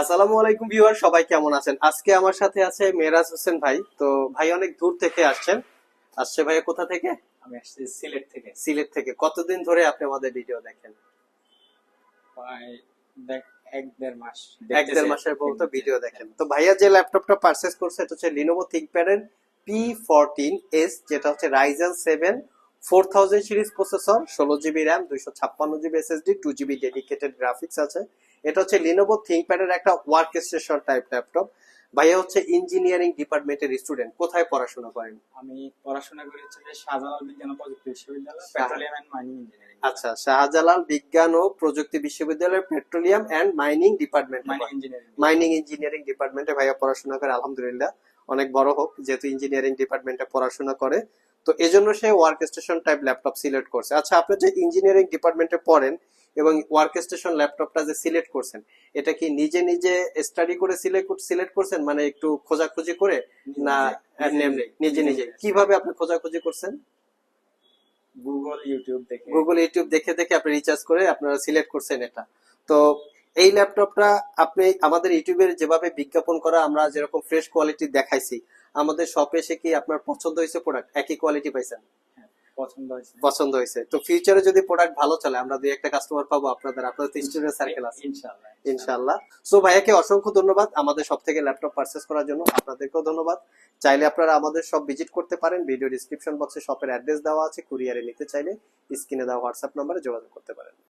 আসসালামু আলাইকুম ভিউয়ার সবাই কেমন আছেন? আজকে আমার সাথে আছে মেরাজ হোসেন ভাই। তো ভাই অনেক দূর থেকে আসছেন আসছে ভাইয়া কোথা থেকে? আমি আসছি সিলেট থেকে। সিলেট থেকে। কতদিন ধরে আপনি আমাদের ভিডিও দেখেন? এক দেড় মাস। এক দেড় মাসের পর ভিডিও দেখেন। তো ভাইয়া যে ল্যাপটপটা পারচেস করছে এটা হচ্ছে লিনোভো থিংকপ্যাডের পি ফোরটিন এস যেটা হচ্ছে Ryzen seven four thousand series processor ষোলো জিবি র্যাম দুইশো ছাপ্পান্ন GB SSD two GB dedicated graphics আছে। এটা হচ্ছে লিনোভো থিংকপ্যাডের একটা ওয়ার্ক স্টেশন টাইপ ল্যাপটপ ভাইয়া হচ্ছে ইঞ্জিনিয়ারিং ডিপার্টমেন্টের স্টুডেন্ট কোথায় পড়াশোনা করেন? আমি পড়াশোনা করি হচ্ছে শাহজালাল বিজ্ঞান ও প্রযুক্তি বিশ্ববিদ্যালয় পেট্রোলিয়াম এন্ড মাইনিং ইঞ্জিনিয়ারিং আচ্ছা শাহজালাল বিজ্ঞান ও প্রযুক্তি বিশ্ববিদ্যালয়ের petroleum and mining department mining engineering ডিপার্টমেন্টে ভাইয়া পড়াশোনা করে আলহামদুলিল্লাহ। অনেক বড় হোক যেহেতু ইঞ্জিনিয়ারিং ডিপার্টমেন্টে পড়াশোনা করে। তো এজন্য সে work station type laptop select করছে। আচ্ছা আপনি যে ইঞ্জিনিয়ারিং ডিপার্টমেন্টে পড়েন এবং ওয়ার্ক স্টেশন ল্যাপটপটা যে সিলেক্ট করছেন এটা কি নিজে নিজে স্টাডি করে সিলেক্ট সিলেক্ট করছেন? মানে একটু খোঁজাখুঁজি করে? না নিজে নিজে কীভাবে আপনি খোঁজাখুঁজি করছেন? গুগল ইউটিউব দেখে। গুগল ইউটিউব দেখে দেখে আপনি রিচার্জ করে আপনারা সিলেক্ট করছেন এটা। তো এই ল্যাপটপটা আপনি আমাদের ইউটিউবের যেভাবে বিজ্ঞাপন করা আমরা যেরকম ফ্রেশ কোয়ালিটি দেখাইছি আমাদের শপে এসে কি আপনার পছন্দ হয়েছে প্রোডাক্ট একই কোয়ালিটি পাইছেন? পছন্দ হয়েছে। পছন্দ হয়েছে। তো ফিউচারে যদি প্রোডাক্ট ভালো চলে আমরা দুই একটা কাস্টমার পাবো আপনাদের আপনাদের তো স্টুডেন্ট সার্কেল আছে। ইনশাআল্লাহ ইনশাল্লাহ সো ভাইয়াকে অসংখ্য ধন্যবাদ আমাদের সব থেকে ল্যাপটপ পারচেস করার জন্য। আপনাদেরকেও ধন্যবাদ। চাইলে আপনারা আমাদের সব ভিজিট করতে পারেন। ভিডিও ডিসক্রিপশন বক্সে শপের অ্যাড্রেস দেওয়া আছে। কুরিয়ারে নিতে চাইলে স্ক্রিনে দেওয়া হোয়াটসঅ্যাপ নম্বরে যোগাযোগ করতে পারেন।